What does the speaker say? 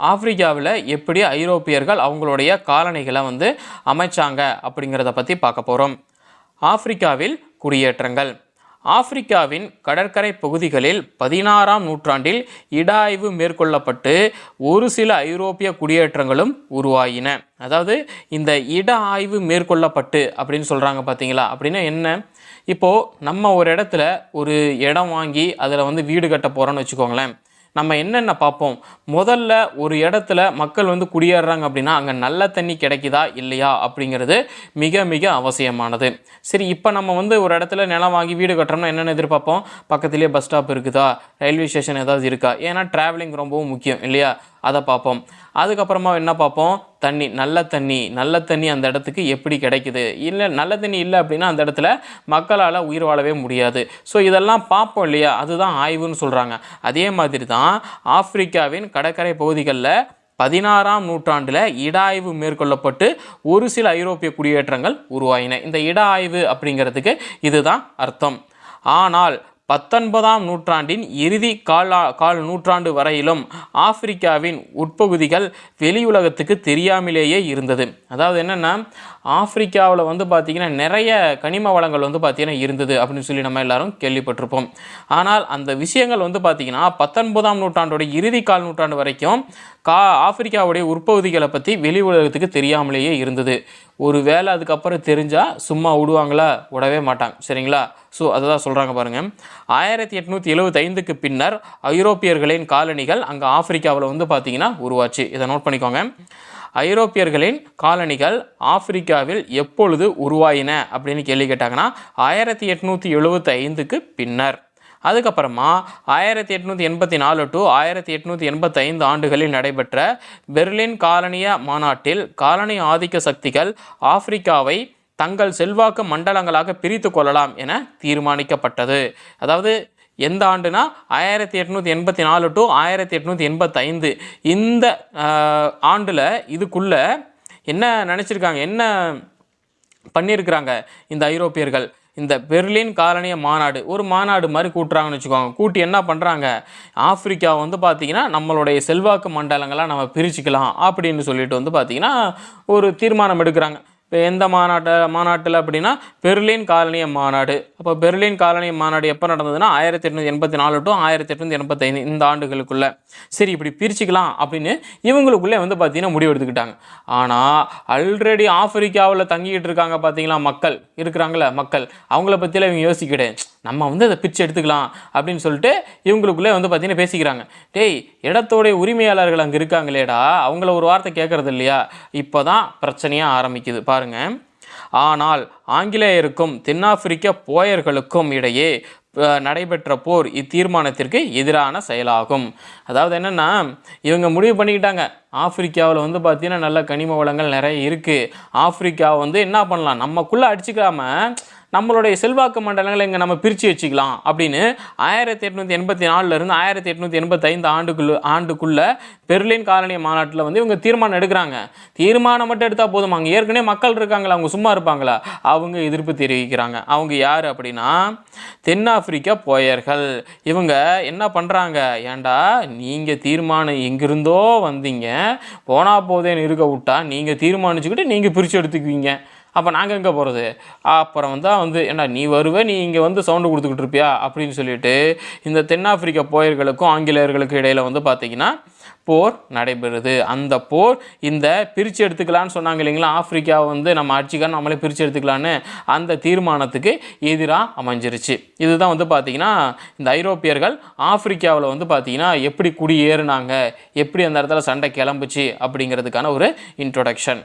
ஆப்பிரிக்காவில் எப்படி ஐரோப்பியர்கள் அவங்களுடைய காலனிகளை வந்து அமைச்சாங்க அப்படிங்கிறத பற்றி பார்க்க போகிறோம் ஆப்பிரிக்காவில் குடியேற்றங்கள். ஆப்பிரிக்காவின் கடற்கரை பகுதிகளில் பதினாறாம் நூற்றாண்டில் இட ஆய்வு மேற்கொள்ளப்பட்டு ஒரு சில ஐரோப்பிய குடியேற்றங்களும் உருவாயின. அதாவது இந்த இட ஆய்வு மேற்கொள்ளப்பட்டு அப்படின்னு சொல்கிறாங்க பார்த்தீங்களா அப்படின்னா என்ன? இப்போது நம்ம ஒரு இடத்துல ஒரு இடம் வாங்கி அதில் வந்து வீடு கட்ட போகிறோன்னு வச்சுக்கோங்களேன். நம்ம என்னென்ன பார்ப்போம்? முதல்ல ஒரு இடத்துல மக்கள் வந்து குடியேறுறாங்க அப்படின்னா அங்கே நல்ல தண்ணி கிடைக்குதா? இல்லையா? அப்படிங்கிறது மிக மிக அவசியமானது. சரி இப்போ நம்ம வந்து ஒரு இடத்துல நிலம் வாங்கி வீடு கட்டுறோம்னா என்னென்ன எதிர்பார்ப்போம்? பக்கத்துலேயே பஸ் ஸ்டாப் இருக்குதா? ரயில்வே ஸ்டேஷன் ஏதாவது இருக்கா? ஏன்னா ட்ராவலிங் ரொம்பவும் முக்கியம் இல்லையா? அதை பார்ப்போம். அதுக்கப்புறமா என்ன பார்ப்போம்? தண்ணி நல்ல தண்ணி. நல்ல தண்ணி அந்த இடத்துக்கு எப்படி கிடைக்குது? இல்லை நல்ல தண்ணி இல்லை அப்படின்னா அந்த இடத்துல மக்களால் உயிர் வாழவே முடியாது. ஸோ இதெல்லாம் பார்ப்போம் இல்லையா? அதுதான் ஆய்வுன்னு சொல்கிறாங்க அதே மாதிரி தான் ஆப்பிரிக்காவின் கடற்கரை பகுதிகளில் பதினாறாம் நூற்றாண்டில் இட ஆய்வு மேற்கொள்ளப்பட்டு ஒரு சில ஐரோப்பிய குடியேற்றங்கள் உருவாயின. இந்த இட ஆய்வு அப்படிங்கிறதுக்கு இதுதான் அர்த்தம். ஆனால் பத்தொன்பதாம் நூற்றாண்டின் இறுதி கால கால் நூற்றாண்டு வரையிலும் ஆப்பிரிக்காவின் உட்பகுதிகள் வெளியுலகத்துக்கு தெரியாமலேயே இருந்தது. அதாவது என்னென்னா ஆப்பிரிக்காவில் வந்து பார்த்திங்கன்னா நிறைய கனிம வளங்கள் வந்து பார்த்திங்கன்னா இருந்தது அப்படின்னு சொல்லி நம்ம எல்லாரும் கேள்விப்பட்டிருப்போம். ஆனால் அந்த விஷயங்கள் வந்து பார்த்திங்கன்னா பத்தொன்பதாம் நூற்றாண்டோட இறுதி கால் நூற்றாண்டு வரைக்கும் கா ஆப்பிரிக்காவுடைய உட்பகுதிகளை பற்றி வெளி உலகத்துக்கு தெரியாமலேயே இருந்தது. ஒரு வேலை அதுக்கப்புறம் தெரிஞ்சால் சும்மா விடுவாங்களா? விடவே மாட்டாங்க. சரிங்களா? ஸோ அதை தான் சொல்கிறாங்க பாருங்கள் ஆயிரத்தி எட்நூற்றி எழுபத்தைந்துக்கு பின்னர் ஐரோப்பியர்களின் காலனிகள் அங்கே ஆப்பிரிக்காவில் வந்து பார்த்திங்கன்னா உருவாச்சு. இதை நோட் பண்ணிக்கோங்க. ஐரோப்பியர்களின் காலனிகள் ஆப்பிரிக்காவில் எப்பொழுது உருவாயின அப்படின்னு கேள்வி கேட்டாங்கன்னா ஆயிரத்தி எட்நூற்றி எழுபத்தி ஐந்துக்கு பின்னர். அதுக்கப்புறமா ஆயிரத்தி எட்நூற்றி எண்பத்தி நாலு டு ஆயிரத்தி எட்நூற்றி எண்பத்தைந்து ஆண்டுகளில் நடைபெற்ற பெர்லின் காலனிய மாநாட்டில் காலனி ஆதிக்க சக்திகள் ஆப்பிரிக்காவை தங்கள் செல்வாக்கு மண்டலங்களாக பிரித்து கொள்ளலாம் என தீர்மானிக்கப்பட்டது. அதாவது எந்த ஆண்டுனா ஆயிரத்தி எட்நூற்றி எண்பத்தி நாலு டு ஆயிரத்தி எட்நூற்றி எண்பத்தைந்து. இந்த ஆண்டில் இதுக்குள்ளே என்ன நினச்சிருக்காங்க என்ன பண்ணியிருக்கிறாங்க இந்த ஐரோப்பியர்கள்? இந்த பெர்லின் காலனிய மாநாடு ஒரு மாநாடு மாதிரி கூட்டுறாங்கன்னு வச்சுக்கோங்க. கூட்டி என்ன பண்ணுறாங்க ஆப்பிரிக்கா வந்து பார்த்திங்கன்னா நம்மளுடைய செல்வாக்கு மண்டலங்களாக நம்ம பிரிச்சுக்கலாம் அப்படின்னு சொல்லிட்டு வந்து பார்த்திங்கன்னா ஒரு தீர்மானம் எடுக்கிறாங்க. எந்த மாநாட்டு மாநாட்டில் அப்படின்னா பெர்லின் காலனிய மாநாடு. அப்போ பெர்லின் காலனிய மாநாடு எப்போ நடந்ததுன்னா ஆயிரத்தி எட்நூற்றி எண்பத்தி நாலு டு ஆயிரத்தி எட்நூற்றி எண்பத்தைந்து இந்த ஆண்டுகளுக்குள்ளே. சரி இப்படி பிரிச்சுக்கலாம் அப்படின்னு இவங்களுக்குள்ளே வந்து பார்த்தீங்கன்னா முடிவு எடுத்துக்கிட்டாங்க. ஆனால் ஆல்ரெடி ஆப்பிரிக்காவில் தங்கிக்கிட்டு இருக்காங்க பார்த்தீங்களா மக்கள்? இருக்கிறாங்களே மக்கள். அவங்கள பற்றியெல்லாம் இவங்க யோசிக்கிட்டே நம்ம வந்து அதை பிரித்து எடுத்துக்கலாம் அப்படின்னு சொல்லிட்டு இவங்களுக்குள்ளே வந்து பார்த்தீங்கன்னா பேசிக்கிறாங்க. டேய் இடத்தோடைய உரிமையாளர்கள் அங்கே இருக்காங்களேடா. அவங்கள ஒரு வார்த்தை கேட்குறது இல்லையா? இப்போ தான் பிரச்சனையாக ஆரம்பிக்குது பாருங்கள் ஆனால் ஆங்கிலேயருக்கும் தென்னாப்பிரிக்க போயர்களுக்கும் இடையே நடைபெற்ற போர் இத்தீர்மானத்திற்கு எதிரான செயலாகும். அதாவது என்னென்னா இவங்க முடிவு பண்ணிக்கிட்டாங்க. ஆப்பிரிக்காவில் வந்து பார்த்திங்கன்னா நல்ல கனிம வளங்கள் நிறைய இருக்குது ஆப்பிரிக்காவை வந்து என்ன பண்ணலாம்? நமக்குள்ளே அடிச்சுக்காமல் நம்மளுடைய செல்வாக்கு மண்டலங்களை இங்கே நம்ம பிரித்து வச்சுக்கலாம் அப்படின்னு ஆயிரத்தி எட்நூற்றி எண்பத்தி நாலுலேருந்து ஆயிரத்தி எட்நூற்றி எண்பத்தைந்து ஆண்டுக்குள்ள ஆண்டுக்குள்ளே பெர்லின் காலனி மாநாட்டில் வந்து இவங்க தீர்மானம் எடுக்கிறாங்க. தீர்மானம் மட்டும் எடுத்தால் போதும்? அங்கே ஏற்கனவே மக்கள் இருக்காங்களா? அவங்க சும்மா இருப்பாங்களா? அவங்க எதிர்ப்பு தெரிவிக்கிறாங்க. அவங்க யார் அப்படின்னா? தென்னாப்பிரிக்கா போயர்கள். இவங்க என்ன பண்ணுறாங்க ஏன்டா நீங்கள் தீர்மானம் எங்கிருந்தோ வந்தீங்க. போனால் போதேன்னு இருக்க விட்டா நீங்கள் தீர்மானிச்சுக்கிட்டு நீங்கள் பிரித்து எடுத்துக்குவீங்க. அப்போ நாங்கள் எங்கே போகிறது அப்புறம் வந்து வந்து ஏண்டா நீ வருவே? நீ இங்கே வந்து சவுண்டு கொடுத்துக்கிட்டு இருப்பியா? அப்படின்னு சொல்லிட்டு இந்த தென்னாப்பிரிக்க போயர்களுக்கும் ஆங்கிலேயர்களுக்கும் இடையில் வந்து பார்த்தீங்கன்னா போர் நடைபெறுது. அந்த போர் இந்த பிரித்து எடுத்துக்கலான்னு சொன்னாங்க இல்லைங்களா? ஆப்பிரிக்காவை வந்து நம்ம அடிச்சுக்கலாம் நம்மளே பிரித்து எடுத்துக்கலான்னு அந்த தீர்மானத்துக்கு எதிராக அமைஞ்சிருச்சு. இதுதான் வந்து பார்த்திங்கன்னா இந்த ஐரோப்பியர்கள் ஆப்பிரிக்காவில் வந்து பார்த்திங்கன்னா எப்படி குடியேறினாங்க? எப்படி அந்த இடத்துல சண்டை கிளம்புச்சு? அப்படிங்கிறதுக்கான ஒரு இன்ட்ரொடக்ஷன்